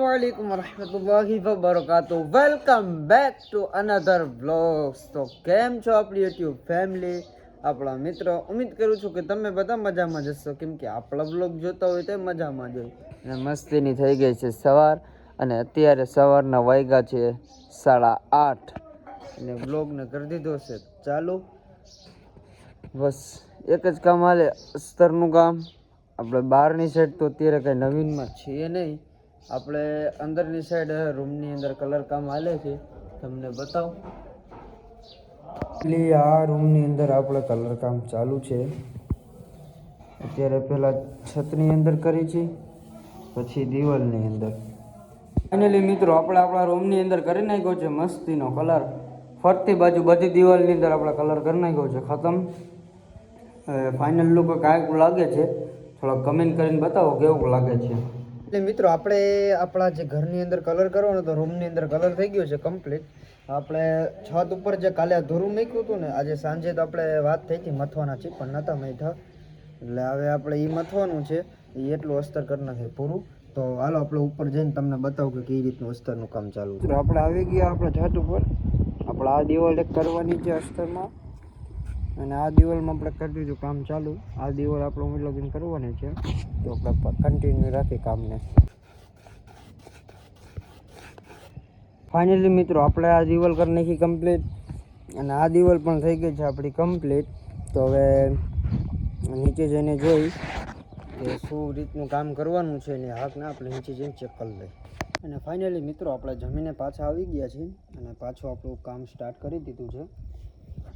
વાલેકુમ વરહમતુલ્લાહિ વબરકાતુ welcome back to another blogs તો કેમ છો આપણી યુટ્યુબ ફેમિલી આપણા મિત્રો, ઉમ્મીદ કરું છું કે તમે બધા મજામાં જશો કેમ કે આપણા બ્લોગ જોતા હોય તો મજામાં જ અને મસ્તીની થઈ ગઈ છે સવાર. અને અત્યારે સવારના વાગ્યા છે સાડા આઠ. અને બ્લોગને કરી દીધો છે. ચાલુ. બસ, એક જ કામ હાલે, અસ્તરનું કામ. આપણે બહારની સાઈડ તો અત્યારે કંઈ નવીનમાં છીએ નહીં. આપણે અંદરની સાઈડ રૂમની અંદર કલર કામ હાલે છે. તમને બતાવ. એટલે આ રૂમની અંદર આપણે કલર કામ ચાલુ છે. અત્યારે પહેલાં છતની અંદર કરી છે, પછી દિવાલની અંદર. ફાઇનલી મિત્રો, આપણે આપણા રૂમની અંદર કરી નાખ્યો છે મસ્તીનો કલર ફરતી બાજુ બધી દિવાલની અંદર આપણે કલર કરી નાખ્યો છે, ખતમ. ફાઇનલ લુક કાંઈક લાગે છે. થોડાક કમેન્ટ કરીને બતાવો કેવું લાગે છે. એટલે મિત્રો, આપણે આપણા જે ઘરની અંદર કલર કરવાનો તો રૂમની અંદર કલર થઈ ગયો છે કમ્પ્લીટ આપણે છત ઉપર જે કાલે ધોરું મૂક્યું હતું ને, આજે સાંજે તો આપણે વાત થઈ હતી મથવાના છે પણ નહોતા મથા એટલે હવે આપણે એ મથવાનું છે એ એટલું અસ્તર કરી નાખે પૂરું. તો હાલો, આપણે ઉપર જઈને તમને બતાવું કે કઈ રીતનું અસ્તરનું કામ ચાલુ છે. આપણે આવી ગયા આપણે છત ઉપર. આપણે આ દિવાલ એક કરવાની છે અસ્તરમાં. અને આ દિવાલમાં આપણે કરી દીધું કામ ચાલુ. આ દિવાલ આપણે ઉમેદ લગીન કરવાની છે. તો આપણે કન્ટિન્યુ રાખી કામને. ફાઇનલી મિત્રો, આપણે આ દિવાલ કરી નાખી કમ્પ્લીટ અને આ દિવાલ પણ થઈ ગઈ છે આપણી કમ્પ્લીટ તો હવે નીચે જઈને જોઈ કે શું રીતનું કામ કરવાનું છે અને હાકને આપણે નીચે જઈને ચેક કરી લઈએ. અને ફાઇનલી મિત્રો, આપણે જમીને પાછા આવી ગયા છીએ. અને પાછું આપણું કામ સ્ટાર્ટ કરી દીધું છે.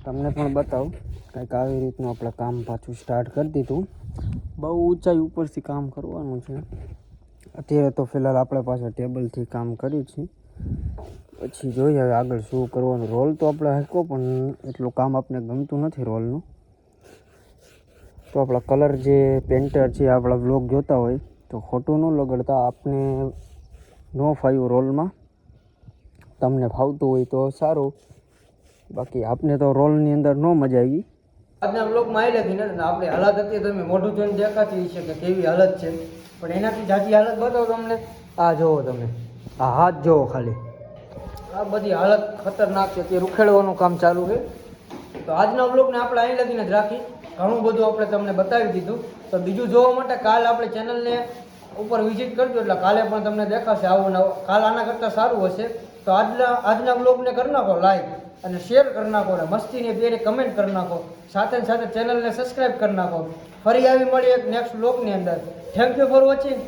તમને પણ બતાવું, કંઈક આવી રીતનું આપણે કામ પાછું સ્ટાર્ટ કરી દીધું. બહુ ઊંચાઈ ઉપરથી કામ કરવાનું છે. અત્યારે તો ફિલહાલ આપણે પાસે ટેબલથી કામ કર્યું છીએ પછી જોઈએ હવે આગળ શું કરવાનું. રોલ તો આપણે હકો પણ એટલું કામ આપણે ગમતું નથી રોલનું તો આપણા કલર જે પેન્ટર છે, આપણા બ્લોગ જોતા હોય, તો ખોટું ન લગાડતા. આપને નો ફાવ્યું રોલમાં તમને ફાવતું હોય તો સારું. બાકી આપને તો રોલની અંદર ન મજા આવી. આજના બ્લોકમાં આવી લખી નથી આપણે હાલત હતી તમે મોઢું જોઈને દેખાતી છે કે કેવી હાલત છે. પણ એનાથી જાજી હાલત બતાવો તમને. આ જોવો તમે. આ હાથ જોવો ખાલી. આ બધી હાલત ખતરનાક છે. તે ઉખેડવાનું કામ ચાલુ છે. તો આજના બ્લોગને આપણે અહીં લગીને જ રાખી. ઘણું બધું આપણે તમને બતાવી દીધું. તો બીજું જોવા માટે કાલ આપણે ચેનલને ઉપર વિઝિટ કરજો. એટલે કાલે પણ તમને દેખાશે આવું. કાલ આના કરતાં સારું હશે. તો આજના આજના બ્લોગને કરી નાખો લાઈક અને શેર કરી નાખો અને મસ્તીની બેરે કમેન્ટ કરી નાખો. સાથે સાથે ચેનલને સબસ્ક્રાઈબ કરી નાખો. ફરી આવી મળી એક નેક્સ્ટ બ્લોગની અંદર. Thank you for watching